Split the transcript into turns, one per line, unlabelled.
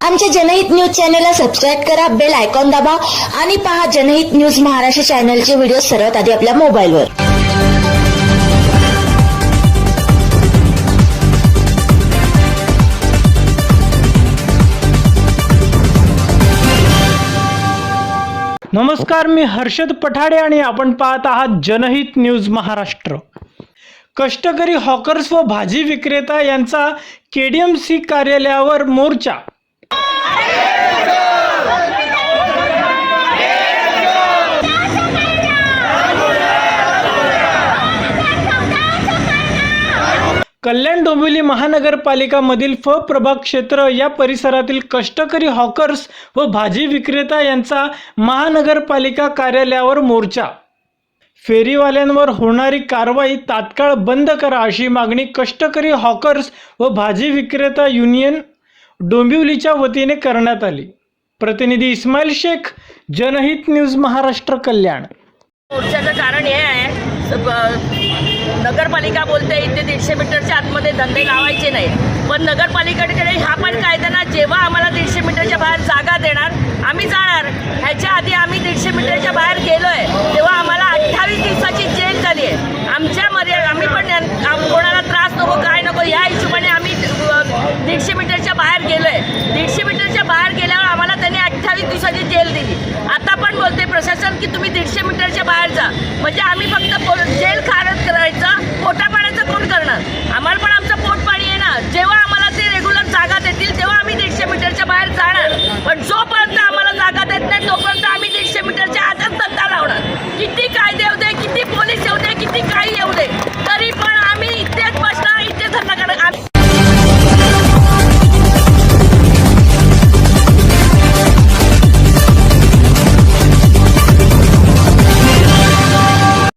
आमच्या जनहित न्यूज चॅनलला सबस्क्राईब करा बेल आयकॉन दाबा आणि पहा जनहित न्यूज महाराष्ट्र चॅनलचे व्हिडिओ सर्वात आधी आपल्या मोबाईलवर.
नमस्कार मी हर्षद पठाडे आणि आपण पाहत आहात जनहित न्यूज महाराष्ट्र. कष्टकरी हॉकर्स व भाजी विक्रेता यांचा केडीएमसी कार्यालयावर मोर्चा. कल्याण डोंबिवली महानगरपालिकामधील फ प्रभाग क्षेत्र या परिसरातील कष्टकरी हॉकर्स व भाजी विक्रेता यांचा महानगरपालिका कार्यालयावर मोर्चा. फेरीवाल्यांवर होणारी कारवाई तात्काळ बंद करा अशी मागणी कष्टकरी हॉकर्स व भाजी विक्रेता युनियन डोंबिवलीच्या वतीने करण्यात आली. प्रतिनिधी इस्माईल शेख जनहित न्यूज महाराष्ट्र कल्याण.
मोर्चाचं कारण हे आहे नगरपालिका बोलते इथे दीडशे मीटरच्या आतमध्ये धंदे लावायचे नाही. पण नगरपालिकेकडे हा पण कायदा ना जेव्हा आम्हाला दीडशे मीटरच्या बाहेर जागा देणार आम्ही जाणार. ह्याच्या आधी आम्ही दीडशे मीटरच्या बाहेर गेलो आहे तेव्हा आम्हाला अठ्ठावीस दिवसाची जेल झाली आहे. आमच्या मर्यादा आम्ही पण आम- कोणाला त्रास नको काय नको या हिशोबाने आम्ही दीडशे मीटरच्या बाहेर गेलो आहे दीडशे मीटरच्या बाहेर गेल्यावर आम्हाला त्यांनी अठ्ठावीस दिवसाची जेल दिली. आता पण बोलते प्रशासन की तुम्ही दीडशे मीटरच्या बाहेर जा. म्हणजे आम्ही फक्त पो-